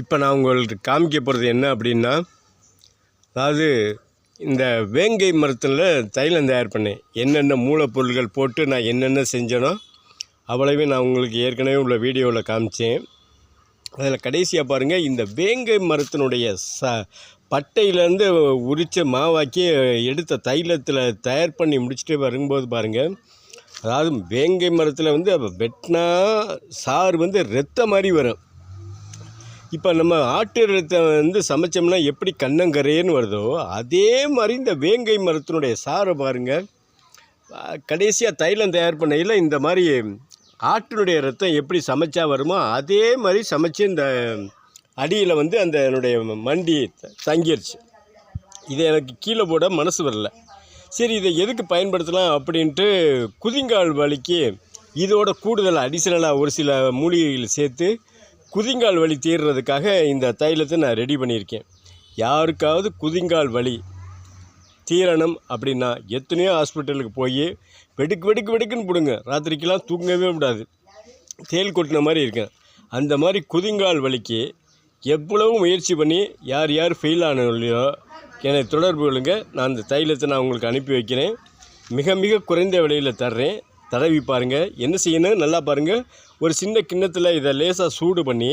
இப்போ நான் உங்களுக்கு காமிக்க போகிறது என்ன அப்படின்னா அதாவது இந்த வேங்கை மரத்தில் தைலம் தயார் பண்ணேன். என்னென்ன மூலப்பொருள்கள் போட்டு நான் என்னென்ன செஞ்சேனோ அவ்வளவே நான் உங்களுக்கு ஏற்கனவே உள்ள வீடியோவில் காமிச்சேன். அதில் கடைசியாக பாருங்கள் இந்த வேங்கை மரத்தினுடைய ச பட்டையிலேருந்து உரித்த மாவாக்கி எடுத்த தைலத்தில் தயார் பண்ணி முடிச்சுட்டு வரும்போது பாருங்கள் அதாவது வேங்கை மரத்தில் வந்து வெட்டினா சாறு வந்து ரத்த மாதிரி வரும். இப்போ நம்ம ஆட்டு ரத்தம் வந்து சமைச்சோம்னா எப்படி கண்ணங்கரேன்னு வருதோ அதே மாதிரி இந்த வேங்கை மரத்தினுடைய சாரை பாருங்கள் கடைசியாக தைலம் தயார் பண்ணையில் இந்த மாதிரி ஆட்டினுடைய ரத்தம் எப்படி சமைச்சா வருமோ அதே மாதிரி சமைச்சு இந்த அடியில் வந்து அந்த என்னுடைய மண்டி தங்கிருச்சு. இதை எனக்கு கீழே போட மனசு வரல. சரி இதை எதுக்கு பயன்படுத்தலாம் அப்படின்ட்டு குதிங்கால் வலிக்கு இதோட கூடுதல் அடிஷனலாக ஒரு சில மூலிகைகள் சேர்த்து குதிங்கால் வலி தீர்றதுக்காக இந்த தைலத்தை நான் ரெடி பண்ணியிருக்கேன். யாருக்காவது குதிங்கால் வலி தீரணும் அப்படின்னா எத்தனையோ ஹாஸ்பிட்டலுக்கு போய் வெடுக்கு வெடுக்கு வெடுக்குன்னு பிடுங்க. ராத்திரிக்கெல்லாம் தூங்கவே விடாது. தேல் கொட்டின மாதிரி இருக்கேன். அந்த மாதிரி குதிங்கால் வலிக்கு எவ்வளவு முயற்சி பண்ணி யார் யார் ஃபெயில் ஆனவர்களையோ என்னை தொடர்பு கொள்ளுங்க. நான் அந்த தைலத்தை நான் உங்களுக்கு அனுப்பி வைக்கிறேன். மிக மிக குறைந்த விலையில் தர்றேன். தடவி பாருங்கள் என்ன செய்யணும்? நல்லா பாருங்கள் ஒரு சின்ன கிண்ணத்தில் இதை லேசாக சூடு பண்ணி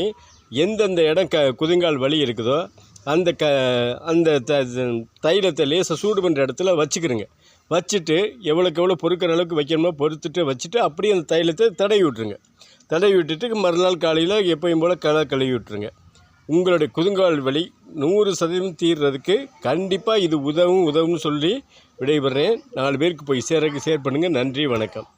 எந்தெந்த இடம் க குதிங்கால் வலி இருக்குதோ அந்த க அந்த த தைலத்தை லேசாக சூடு பண்ணுற இடத்துல வச்சுக்கிறோங்க வச்சுட்டு எவ்வளோக்கு எவ்வளோ பொறுக்கிற அளவுக்கு வைக்கணுமோ பொறுத்துட்டு வச்சுட்டு அப்படியே அந்த தைலத்தை தடவி விட்ருங்க தடவி விட்டுட்டு மறுநாள் காலையில் எப்பயும் போல் களை கழுவி விட்ருங்க உங்களுடைய குதுங்கால் வலி நூறு சதவீதம் தீர்றதுக்கு கண்டிப்பாக இது உதவும் உதவும்னு சொல்லி விடைபெறேன். நாலு பேருக்கு போய் சேர ஷேர் பண்ணுங்கள் நன்றி வணக்கம்.